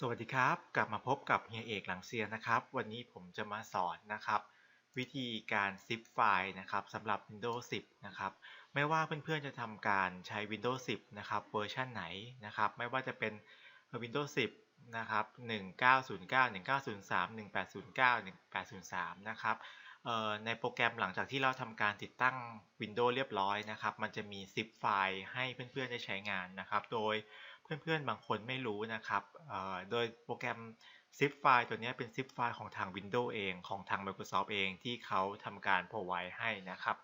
สวัสดีครับ กลับมาพบกับเฮียเอกหลังเซียนนะครับ วันนี้ผมจะมาสอนนะครับ วิธีการซิปไฟล์นะครับสำหรับ Windows 10 นะครับ ไม่ว่าเพื่อนๆจะทำการใช้ Windows 10 นะครับเวอร์ชันไหนนะครับ ไม่ว่าจะเป็น Windows 10 นะครับ 1909 1903 1809 1803 นะครับในโปรแกรมหลังจากที่เราทำการติดตั้ง Windows เรียบร้อยนะครับ มันจะมีซิปไฟล์ให้เพื่อนๆได้ใช้งานนะครับ โดย เพื่อนๆ บางคนไม่รู้นะครับ โดยโปรแกรม zip ไฟล์ตัวนี้เป็น zip ไฟล์ของทาง Windows เองของทาง Microsoft เองที่เขาทำการ provide ให้นะครับ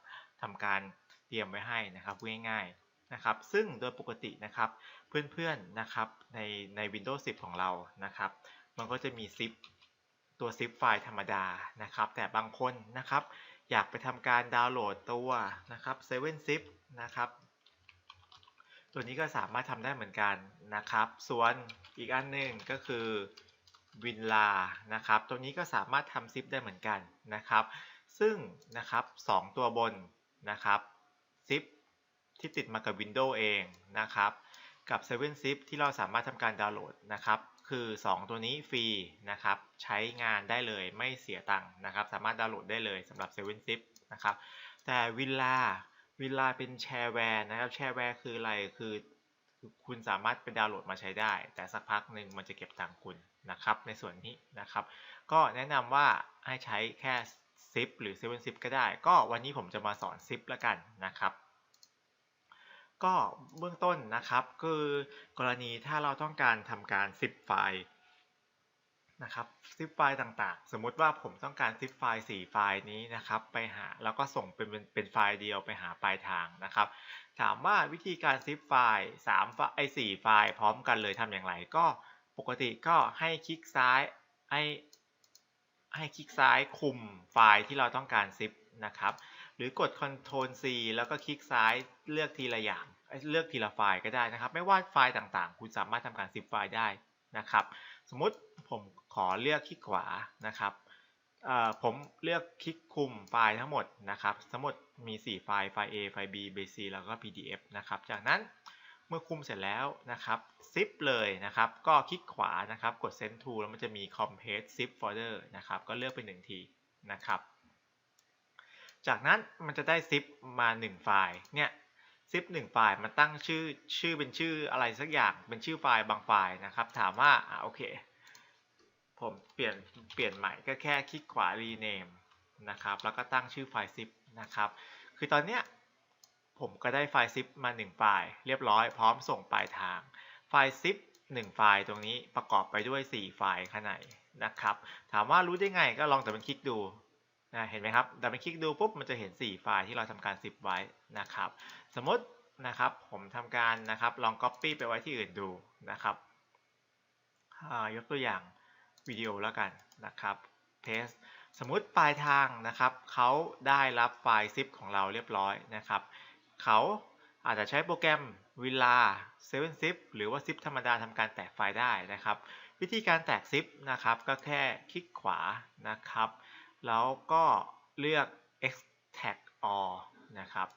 ทำการเตรียมไว้ให้นะครับง่ายๆนะครับ ซึ่งโดยปกตินะครับเพื่อนๆนะครับในใน Windows 10 ของเรานะครับ มันก็จะมี zip ตัว zip ไฟล์ธรรมดานะครับ แต่บางคนนะครับ อยากไปทำการดาวน์โหลดตัวนะครับ7 zip นะครับ ตัวนี้ก็สามารถทำได้เหมือนกันนะครับ ส่วนอีกอันหนึ่งก็คือวินลานะครับ ตัวนี้ก็สามารถทำซิปได้เหมือนกันนะครับ ซึ่งนะครับ2ตัวบนนะครับซิปที่ติดมากับ Windows เองนะครับ กับ 7 Zip ที่เราสามารถทำการดาวน์โหลดนะครับ คือ 2 ตัวนี้ฟรีนะครับ ใช้งานได้เลยไม่เสียตังค์นะครับ สามารถดาวน์โหลดได้เลยสำหรับ 7 Zip นะครับ แต่วินลา วิลาเป็นแชร์แวร์นะครับ แชร์แวร์คืออะไร คือคุณสามารถไปดาวน์โหลดมาใช้ได้ แต่สักพักหนึ่งมันจะเก็บตังคุณนะครับ ในส่วนนี้นะครับ ก็แนะนำว่าให้ใช้แค่ zip หรือ 7 zip ก็ได้ ก็วันนี้ผมจะมาสอน zip แล้วกันนะครับ ก็เบื้องต้นนะครับ คือกรณีถ้าเราต้องการทำการ zip ไฟล์ นะครับซิปไฟล์ต่างๆ สมมติว่าผมต้องการซิปไฟล์4ไฟล์นี้นะครับไปหาแล้วก็ส่งเป็นเป็นไฟล์เดียวไปหาปลายทางนะครับ ถามว่าวิธีการซิปไฟล์3ไฟล์ไอ้4ไฟล์พร้อมกันเลยทำอย่างไรก็ปกติก็ให้คลิกซ้ายให้ให้คลิกซ้ายคุมไฟล์ที่เราต้องการซิปนะครับหรือกด Ctrl C แล้วก็คลิกซ้ายเลือกทีละอย่างเลือกทีละไฟล์ก็ได้นะครับ ไม่ว่าไฟล์ต่างๆ คุณสามารถทำการซิปไฟล์ได้นะครับ สมมุติผมขอเลือกคลิกขวานะครับผมเลือกคลิกคุมไฟล์ทั้งหมดนะครับ ทั้งหมดมี 4 ไฟล์ ไฟล์ A ไฟล์ B ไฟล์ C แล้วก็ PDF นะครับ จากนั้นเมื่อคุมเสร็จแล้วนะครับ zip เลยนะครับ ก็คลิกขวานะครับ กด send to แล้วมันจะมี compress zip folder นะครับ ก็เลือกไป1ทีนะครับ จากนั้นมันจะได้ zip มา 1 ไฟล์ เนี่ย zip 1ไฟล์มันตั้งชื่อชื่อเป็นชื่ออะไรสักอย่างเป็นชื่อไฟล์บางไฟล์นะครับ ถามว่าอ่าโอเค ผมเปลี่ยนเปลี่ยนใหม่ก็แค่คลิกขวา rename นะครับ แล้วก็ตั้งชื่อไฟล์ zip นะครับ คือตอนเนี้ยผมก็ได้ไฟล์ zip มา 1 ไฟล์เรียบร้อยพร้อมส่งปลายทาง ไฟล์ zip 1ไฟล์ตรงนี้ประกอบไปด้วย 4 ไฟล์ข้างในนะครับ ถามว่ารู้ได้ไงก็ลองแต่มันคลิกดู นะเห็นไหมครับแต่มันคลิกดูปุ๊บมันจะเห็น 4 ไฟล์ที่เราทำการ zip ไว้นะครับ สมมตินะครับผมทำการนะครับลอง copy ไปไว้ที่อื่นดูนะครับยกตัวอย่างวิดีโอแล้วกันนะครับเทสสมมุติปลายทางนะครับเขาได้รับไฟล์ zip ของเราเรียบร้อยนะครับเขาอาจจะใช้โปรแกรม v i l a 7 zip หรือว่า zip ธรรมดาทำการแตกไฟล์ได้นะครับ วิธีการแตก zip นะครับก็แค่คลิกขวานะครับ แล้วก็เลือก extract all นะครับ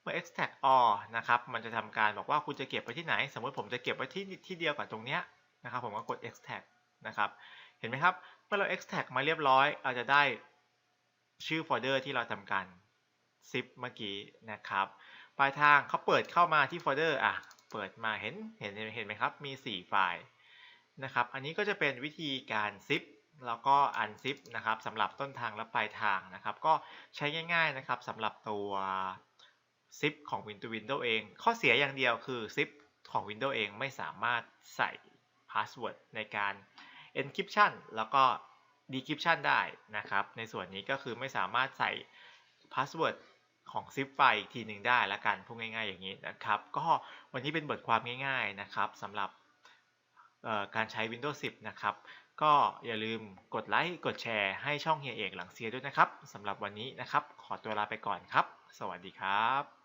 เมื่อ extract all นะครับ มันจะทำการบอกว่าคุณจะเก็บไว้ที่ไหน สมมติผมจะเก็บไว้ที่ที่เดียวกับตรงเนี้ยนะครับ ผมก็กด extract นะครับ เห็นไหมครับ เมื่อเรา extract มาเรียบร้อย เราจะได้ชื่อโฟลเดอร์ที่เราทำการ zip เมื่อกี้นะครับ ปลายทางเขาเปิดเข้ามาที่โฟลเดอร์อะ เปิดมาเห็นเห็นเห็นไหมครับ มี 4 ไฟล์นะครับ อันนี้ก็จะเป็นวิธีการ zip แล้วก็ unzip นะครับสำหรับต้นทางและปลายทางนะครับ ก็ใช้ง่าย ๆนะครับสำหรับตัว zip ของ Windows Windows เอง ข้อเสียอย่างเดียวคือ zip ของ Windows เองไม่สามารถใส่ password ในการ encryption แล้วก็ decryption ได้นะครับ ในส่วนนี้ก็คือไม่สามารถใส่ password ของ zip ไฟอีกทีหนึ่งได้ละกันพูดง่าย ๆ อย่างนี้นะครับ ก็วันนี้เป็นบทความง่าย ๆ นะครับสำหรับการใช้ Windows 10 นะครับ ก็อย่าลืมกดไลค์กดแชร์ให้ช่องเฮียเอกหลังเซียด้วยนะครับสำหรับวันนี้นะครับ ขอตัวลาไปก่อนครับ สวัสดีครับ